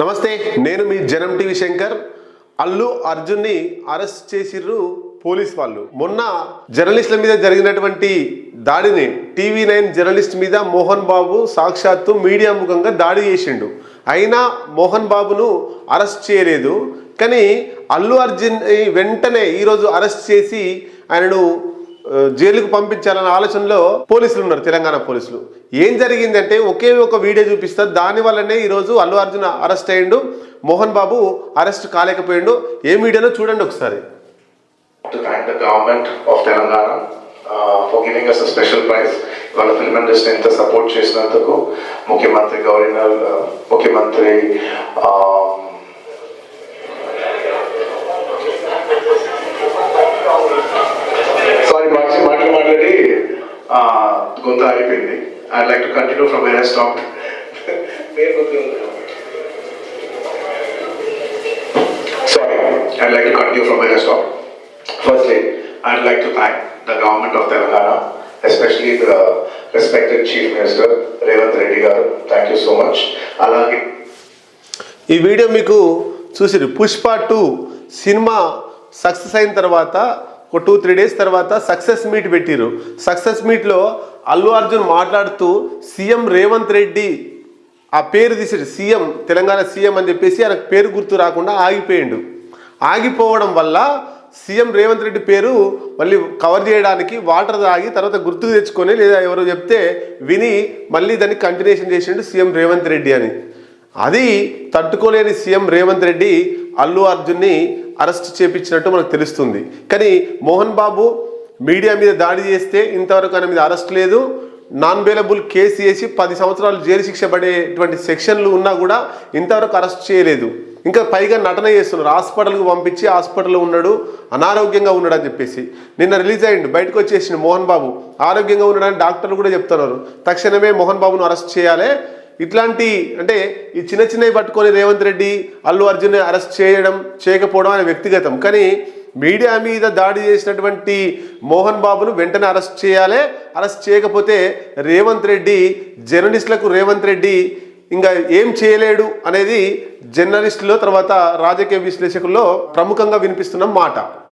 నమస్తే నేను మీ జనం టీవీ శంకర్. అల్లు అర్జున్ని అరెస్ట్ చేసిర్రు పోలీస్ వాళ్ళు. మొన్న జర్నలిస్టుల మీద జరిగినటువంటి దాడిని టీవీ నైన్ జర్నలిస్ట్ మీద మోహన్ బాబు సాక్షాత్తు మీడియా ముఖంగా దాడి చేసిండు. అయినా మోహన్ బాబును అరెస్ట్ చేయలేదు. కానీ అల్లు అర్జున్ వెంటనే ఈరోజు అరెస్ట్ చేసి ఆయనను జైలుకు పంపించాలనే ఆలోచనలో పోలీసులు ఉన్నారు తెలంగాణ పోలీసులు. ఏం జరిగిందంటే ఒకే ఒక వీడియో చూపిస్తా దాని వల్లనే ఈరోజు అల్లు అర్జున్ అరెస్ట్ అయ్యిండు మోహన్ బాబు అరెస్ట్ కాలేకపోయిండు. ఏ మీడియాలో చూడండి ఒకసారి. To thank the government of uh, వాళ్ళ ఫిల్మ్ ఇండస్ట్రీ ఇంత సపోర్ట్ చేసినందుకు ముఖ్యమంత్రి గవర్నర్ uh, ముఖ్యమంత్రి గొంతు ఆగిపోయింది I like to continue from I stop I'd like to continue from where I stopped. Firstly, I'd like to thank the government of Telangana, especially the respected Chief Minister, Revanth Reddy garu. Thank you so much. అలాగే ఈ video మీకు చూసిరు Pushpa two cinema success అయిన తర్వాత ఒక two three days తర్వాత success meet పెట్టిరు success మీట్లో అల్లు అర్జున్ మాట్లాడుతూ సీఎం రేవంత్ రెడ్డి ఆ పేరు తీసాడు సీఎం తెలంగాణ సీఎం అని చెప్పేసి ఆయనకు పేరు గుర్తు రాకుండా ఆగిపోయిండు. ఆగిపోవడం వల్ల సీఎం రేవంత్ రెడ్డి పేరు మళ్ళీ కవర్ చేయడానికి వాటర్ తాగి తర్వాత గుర్తుకు తెచ్చుకొని లేదా ఎవరో చెప్తే విని మళ్ళీ దాన్ని కంటిన్యూషన్ చేసిండు సీఎం రేవంత్ రెడ్డి అని. అది తట్టుకోలేని సీఎం రేవంత్ రెడ్డి అల్లు అర్జున్ని అరెస్ట్ చేపించినట్టు మనకు తెలుస్తుంది. కానీ మోహన్ బాబు మీడియా మీద దాడి చేస్తే ఇంతవరకు ఆయన మీద అరెస్ట్ లేదు. నాన్ బెయిలబుల్ కేసు వేసి పది సంవత్సరాలు జైలు శిక్ష పడేటువంటి సెక్షన్లు ఉన్నా కూడా ఇంతవరకు అరెస్ట్ చేయలేదు. ఇంకా పైగా నటన చేస్తున్నారు. హాస్పిటల్కి పంపించి హాస్పిటల్లో ఉన్నాడు. అనారోగ్యంగా ఉన్నాడు అని చెప్పేసి. నిన్న రిలీజ్ అయ్యిండు బయటకు వచ్చేసిండు మోహన్ బాబు. ఆరోగ్యంగా ఉన్నాడని డాక్టర్లు కూడా చెప్తున్నారు. తక్షణమే మోహన్ బాబును అరెస్ట్ చేయాలి. ఇట్లాంటి అంటే ఈ చిన్న చిన్నవి పట్టుకొని రేవంత్ రెడ్డి అల్లు అర్జున్ అరెస్ట్ చేయడం చేయకపోవడం అనే వ్యక్తిగతం. కానీ మీడియా మీద దాడి చేసినటువంటి మోహన్ బాబును వెంటనే అరెస్ట్ చేయాలి. అరెస్ట్ చేయకపోతే రేవంత్ రెడ్డి జర్నలిస్టులకు రేవంత్ రెడ్డి ఇంకా ఏం చేయలేడు అనేది జర్నలిస్టులో తర్వాత రాజకీయ విశ్లేషకుల్లో ప్రముఖంగా వినిపిస్తున్న మాట.